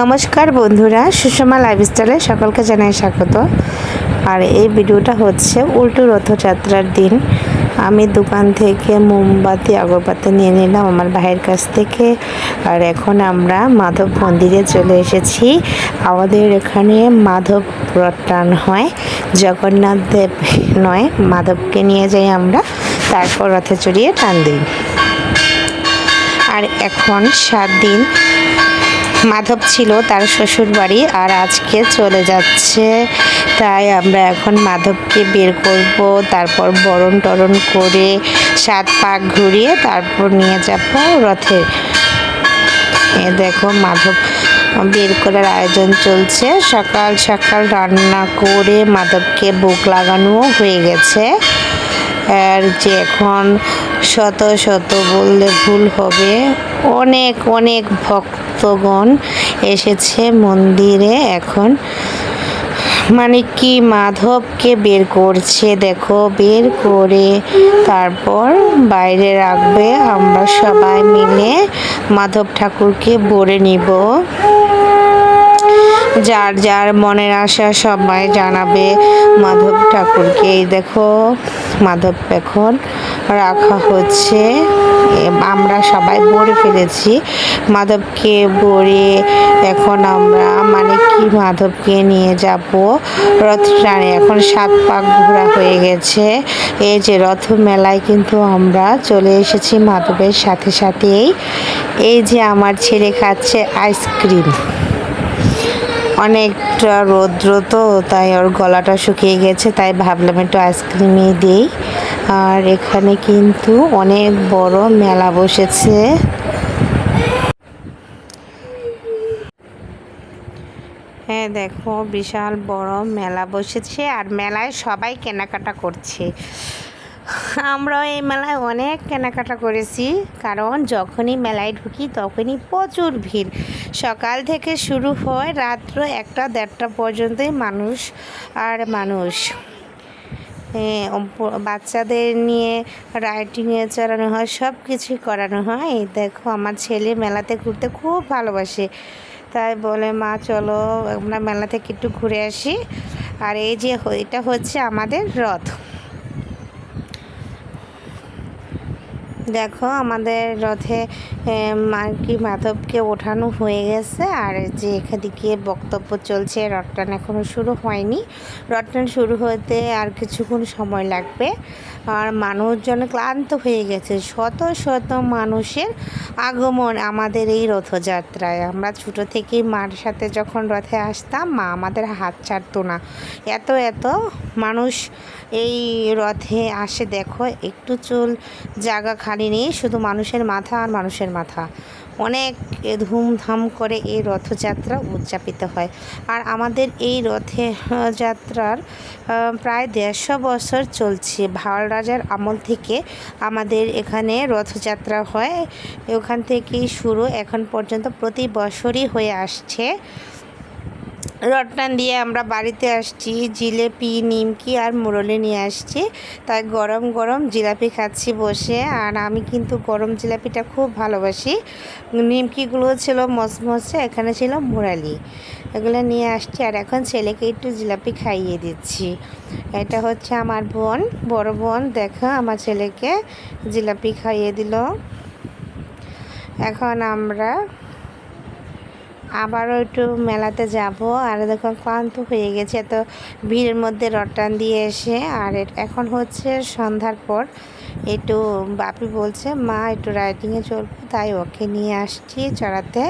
নমস্কার বন্ধুরা, সুষমা লাইফস্টাইলে সকলকে জানাই স্বাগত। আর এই ভিডিওটা হচ্ছে উল্টো রথযাত্রার দিন। আমি দোকান থেকে মোমবাতি, আগরবাতি নিয়ে নিলাম আমার ভাইয়ের কাছ থেকে। আর এখন আমরা মাধব মন্দিরে চলে এসেছি। আমাদের এখানে মাধব রথ টান হয়, জগন্নাথ দেব নয়, মাধবকে নিয়ে যাই আমরা, তারপর রথে চড়িয়ে টান দিই। আর এখন সাত দিন মাধব ছিল তার শ্বশুর বাড়ি আর আজকে চলে যাচ্ছে। তাই আমরা এখন মাধবকে বের করব, তারপর বরণ টরণ করে সাত পাক ঘুরিয়ে তারপর নিয়ে যাব রথে। এ দেখো মাধব বের করার আয়োজন চলছে। সকাল সকাল রান্না করে মাধবকে বুক লাগানো হয়ে গেছে। আর যে এখন শত শত বললে ভুল হবে। অনেক অনেক ভক্তগণ এসেছে মন্দিরে এখন। মানে কি মাধবকে বের করছে, দেখো, বের করে তারপর বাইরে রাখবে। আমরা সবাই মিলে মাধব ঠাকুরকে বলে নিব। যার যার মনের আশা সবাই জানাবে মাধব ঠাকুরকে। এই দেখো, মাধব এখন রাখা হচ্ছে। আমরা সবাই বরে ফেলেছি। মাধবকে বরে এখন আমরা মানে কি মাধবকে নিয়ে যাব? রথ টানে এখন সাত পাক ঘোরা হয়ে গেছে। এই যে রথ মেলায় কিন্তু আমরা চলে এসেছি মাধবের সাথে সাথেই। এই যে আমার ছেলে খাচ্ছে আইসক্রিম। অনেকটা রৌদ্র তো, তাই ওর গলাটা শুকিয়ে গেছে, তাই ভাবলাম একটু আইসক্রিমই দিই। আর এখানে কিন্তু অনেক বড় মেলা বসেছে। হ্যাঁ দেখো, বিশাল বড় মেলা বসেছে আর মেলায় সবাই কেনাকাটা করছে। আমরাও এই মেলায় অনেক কেনাকাটা করেছি, কারণ যখনই মেলায় ঢুকি তখনই প্রচুর ভিড়। সকাল থেকে শুরু হয় রাত্র একটা দেড়টা পর্যন্তই মানুষ আর মানুষ। বাচ্চাদের নিয়ে রাইডিংয়ে চড়ানো হয় সব কিছুই করানো হয়। দেখো, আমার ছেলে মেলাতে ঘুরতে খুব ভালোবাসে। তাই বলে, মা, চলো, আমরা মেলা থেকে একটু ঘুরে আসি। আর এই যে এটা হচ্ছে আমাদের রথ। দেখো, আমাদের রথে আর কি মাধবকে ওঠানো হয়ে গেছে। আর যে এখাদিকে বক্তব্য চলছে রথটান এখনও শুরু হয়নি। রথটান শুরু হতে আর কিছুক্ষণ সময় লাগবে। আর মানুষজন ক্লান্ত হয়ে গেছে। শত শত মানুষের আগমন আমাদের এই রথযাত্রায়। আমরা ছোটো থেকেই মার সাথে যখন রথে আসতাম, মা আমাদের হাত ছাড়তো না। এত এত মানুষ এই রথে আসে। দেখো, একটু চুল জায়গা খালি নেই, শুধু মানুষের মাথা আর মানুষের মাথা। অনেক ধুমধাম করে এই রথযাত্রা উদযাপিত হয়। আর আমাদের এই রথে যাত্রার প্রায় দেড়শো বছর চলছে। ভাওয়াল রাজার আমল থেকে আমাদের এখানে রথযাত্রা হয়। ওখান থেকেই শুরু। এখন পর্যন্ত প্রতি বছরই হয়ে আসছে। রটনান দিয়ে আমরা বাড়িতে আসছি, জিলেপি, নিমকি আর মুরলি নিয়ে আসছি। তাই গরম গরম জিলাপি খাচ্ছি বসে। আর আমি কিন্তু গরম জিলাপিটা খুব ভালোবাসি। নিমকিগুলো ছিল মসমসে, এখানে ছিল মুরালি। এগুলো নিয়ে আসছি আর এখন ছেলেকে একটু জিলাপি খাইয়ে দিচ্ছি। এটা হচ্ছে আমার বোন, বড় বোন। দেখো, আমার ছেলেকে জিলাপি খাইয়ে দিল। এখন আমরা আবারও একটু মেলাতে যাব। আর দেখো ক্লান্ত হয়ে গেছে, এত ভিড়ের মধ্যে রটান দিয়ে এসে। আর এখন হচ্ছে সন্ধ্যার পর। একটু বাপি বলছে, মা, একটু রাইডিংয়ে চলবো, তাই ওকে নিয়ে আসছি চড়াতে,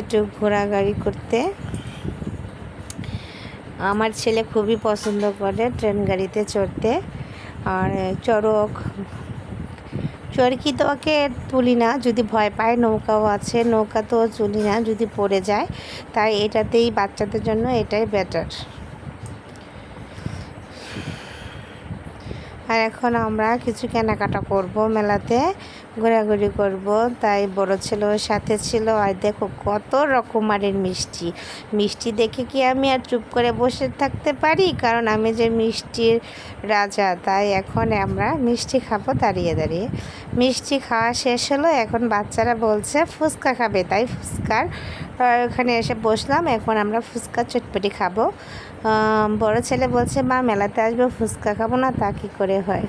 একটু ঘোরাঘুরি করতে। আমার ছেলে খুবই পছন্দ করে ট্রেন গাড়িতে চড়তে। আর চড়ক চরকি তো ওকে তুলি না, যদি ভয় পায়, নৌকাও আছে, নৌকা তো তুলি না, যদি পড়ে যায়, তাই এটাতেই বাচ্চাদের জন্য এটাই বেটার আর এখন আমরা কিছু কেনাকাটা করব, মেলাতে ঘোরাঘুরি করব, তাই বড় ছেলে সাথে ছিল, আর দেখো কত রকমারের মিষ্টি। মিষ্টি দেখে কি আমি আর চুপ করে বসে থাকতে পারি? কারণ আমি যে মিষ্টির রাজা, তাই এখন আমরা মিষ্টি খাব দাঁড়িয়ে দাঁড়িয়ে। মিষ্টি খাওয়া শেষ হলো, এখন বাচ্চারা বলছে ফুচকা খাবে। তাই ফুচকার ওখানে এসে বসলাম, এখন আমরা ফুচকা চটপটি খাব। বড় ছেলে বলছে, মা, মেলাতে আসবে, ফুচকা খাব না, তা কী করে হয়?